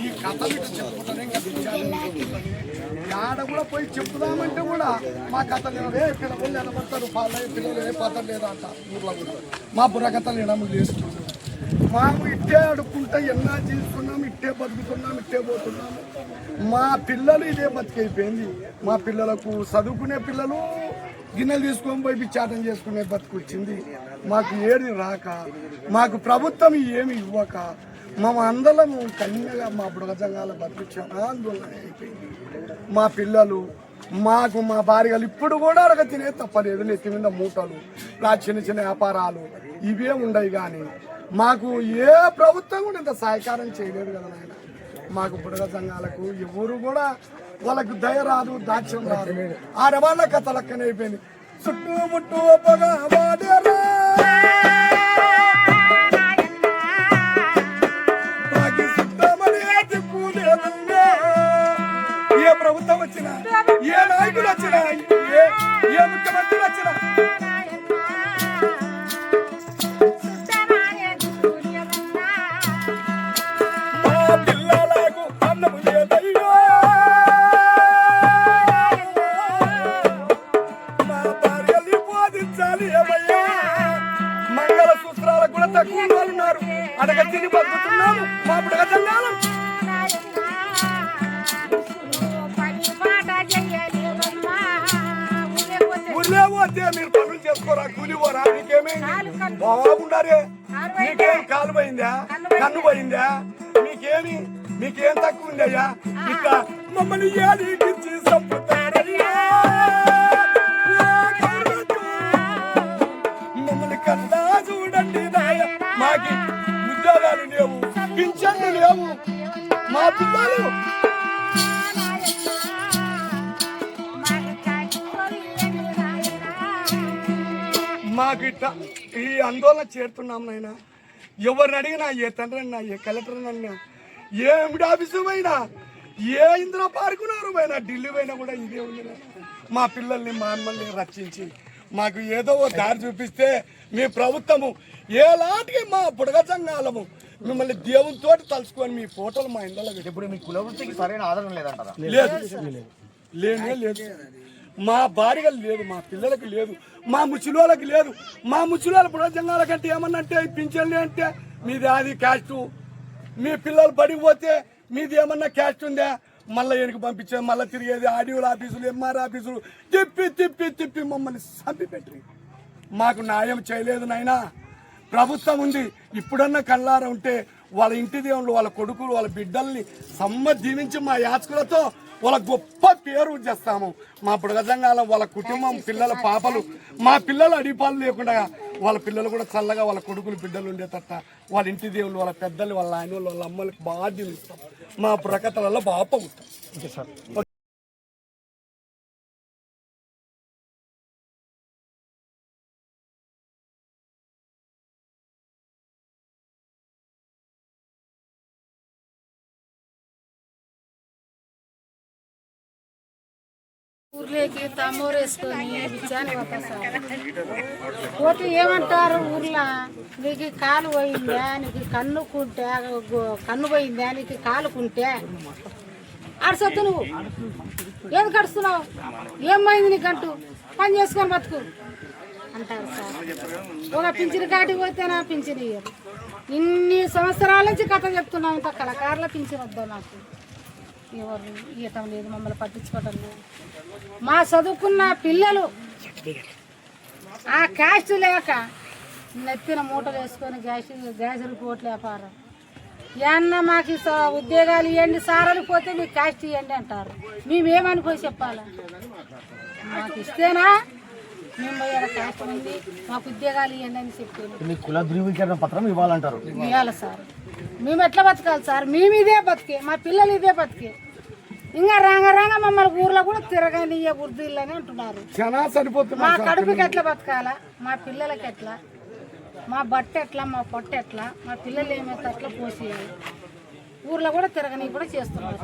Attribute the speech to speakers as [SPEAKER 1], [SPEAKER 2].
[SPEAKER 1] ఈ కథ మీకు చెప్పుకుంటానే ఆడ కూడా పోయి చెప్పుదామంటే కూడా మా కథ లేదు పిల్లలు నిలబడతారు పాలయ్య పిల్లలు ఏ కథ లేదంట అంట ఊర్లో కూడా. మా బుర్రకథలు ఎడమ చేసుకుంటాం మాకు ఇట్టే అడుక్కుంటా ఎన్నా చేసుకున్నాం ఇట్టే బతుకుతున్నాం ఇట్టే పోతున్నాము మా పిల్లలు ఇదే బతికైపోయింది. మా పిల్లలకు చదువుకునే పిల్లలు గిన్నెలు తీసుకొని పోయి పిచ్చాటం చేసుకునే బతుకు వచ్చింది. మాకు ఏది రాక మాకు ప్రభుత్వం ఏమి ఇవ్వక మా అందరం కన్యగా మా బుడగజంగాల బతుకు ఆందోళన అయిపోయింది. మా పిల్లలు మాకు మా భార్యలు ఇప్పుడు కూడా అడగ తినే తప్పలేదు. నెత్తి మీద మూటలు నా చిన్న చిన్న వ్యాపారాలు ఇవే ఉండవు కానీ మాకు ఏ ప్రభుత్వం కూడా ఇంత సహకారం చేయలేదు కదా నాయన. మాకు బుడగ సంఘాలకు ఎవరు కూడా వాళ్ళకు దయ రాదు దాక్ష్యం రాదు. ఆ రవాణా కథ లెక్కన అయిపోయింది. చుట్టుముట్టు పొగ ఏ ప్రభుత్వం వచ్చినా ఏ నాయకులు ఉన్నారు అడగ తిని బతుకుతున్నాము మా బుడగ ఊర్లే పోతే మీరు పనులు చేసుకోరా కూలి పోరా మీకేమైంది బాగుండారే. మీకేం కాలు పోయిందా కన్ను పోయిందా? మీకేమి మీకేం తక్కువ ఉందయ్యా? ఇక మమ్మల్ని ఏది చంపుతారయ్యా ఉద్యోగాలు లేవు పింఛన్లు లేవు. మా పిల్లలు. మాకు ఇట్ట ఈ ఆందోళన చేరుతున్నాం నాయన. ఎవరిని అడిగినా ఏ తండ్రి అన్నా ఏ కలెక్టర్ అన్నా ఏ ఎండి ఆఫీసు పోయినా ఏ ఇంద్ర పారుకున్నారు పోయినా ఢిల్లీ పోయినా కూడా ఇదే ఉంది మా పిల్లల్ని మా అమ్మల్ని రక్షించి మాకు ఏదో ఒక దారి చూపిస్తే మీ ప్రభుత్వము ఏలాంటికి మా బుడగ సంఘాలము మిమ్మల్ని దేవునితో తలుచుకొని మీ ఫోటోలు మా ఇంట్లో
[SPEAKER 2] ఇప్పుడు మీ కుల వృత్తికి సరైన ఆదరణ లేదంటారా?
[SPEAKER 1] లేదు లేనే లేదు. మా భార్యలు లేదు మా పిల్లలకి లేదు మా ముసలివాళ్ళకి లేదు. మా ముసలివాళ్ళ ప్రజంగాల కంటే ఏమన్నా అంటే పింఛన్లు అంటే మీది అది క్యాస్ట్. మీ పిల్లలు బడికి పోతే మీది ఏమన్నా క్యాస్ట్ ఉందా? మళ్ళీ వెనక్కి పంపించే మళ్ళీ తిరిగేది ఆడియోల ఆఫీసులు ఎంఆర్ ఆఫీసులు. తిప్పి తిప్పి తిప్పి మమ్మల్ని చంపి పెట్టి మాకు న్యాయం చేయలేదు నాయనా. ప్రభుత్వం ఉంది. ఇప్పుడన్నా కళ్ళార ఉంటే వాళ్ళ ఇంటి దేవుళ్ళు వాళ్ళ కొడుకులు వాళ్ళ బిడ్డల్ని సమ్మ దీవించి మా యాచకులతో వాళ్ళ గొప్ప పేరు చేస్తాము. మా బుడగజంగాల వాళ్ళ కుటుంబం పిల్లల పాపలు మా పిల్లలు అడిపాలు లేకుండా వాళ్ళ పిల్లలు కూడా చల్లగా వాళ్ళ కొడుకులు బిడ్డలు ఉండేటట్ట. వాళ్ళ ఇంటి దేవుళ్ళు వాళ్ళ పెద్దలు వాళ్ళ ఆయన వాళ్ళ అమ్మలకి బాగా దీవిస్తాం మా బుడకతలలో బాగా పొగుతాం
[SPEAKER 3] ఊర్లోకి తమ్మూరు వేసుకొని బిచ్చాని పోతే ఏమంటారు ఊర్లో? నీకు కాలు పోయిందా? నీకు కన్ను కుంటే కన్ను పోయిందా? నీకు కాలు కుంటే? అరసొద్దు నువ్వు. ఏది కడుస్తున్నావు ఏమైంది నీకంటూ? పని చేసుకొని బతుకు. అంటారు సార్. ఒక పింఛన్ కాటికి పోతేనా పింఛన్ ఇయ్యరు? ఇన్ని సంవత్సరాల నుంచి కథ చెప్తున్నాం ఇంత కళాకారుల పింఛన్ వద్దాం నాకు? ఎవరు ఇవ్వటం లేదు మమ్మల్ని పట్టించుకోవటం లేదు. మా చదువుకున్న పిల్లలు ఆ క్యాస్ట్ లేక నెత్తిన మూటలు వేసుకొని గ్యాస్ గ్యాసులు పోట్లు వ్యాపారం ఏమన్నా మాకు స- ఉద్యోగాలు ఇవ్వండి సారాలు పోతే మీకు క్యాస్ట్ ఇవ్వండి అంటారు. మేమేమనుకో చెప్పాలి చెప్పాలా? మాకు ఇస్తేనా మేము పోయి ఉంది. మాకు ఉద్యోగాలు ఇవ్వండి అని చెప్పాను
[SPEAKER 2] మీ కుల ధృవీకరణ పత్రం ఇవ్వాలంటారు.
[SPEAKER 3] ఇవ్వాలి సార్. మేము ఎట్లా బతకాలి సార్? మేము ఇదే బతికే మా పిల్లలు ఇదే బతికే. ఇంకా రాంగ రాంగ మమ్మల్ని ఊర్లో కూడా తిరగని గుర్తులని అంటున్నారు.
[SPEAKER 1] చాలా సరిపోతుంది
[SPEAKER 3] మా కడుపుకి ఎట్లా బతకాలా? మా పిల్లలకి ఎట్లా? మా బట్ట ఎట్లా? మా పొట్ట ఎట్లా? మా పిల్లలు ఏమైతే అట్లా పోసేయాలి? ఊర్లో కూడా తిరగని కూడా చేస్తున్నారు.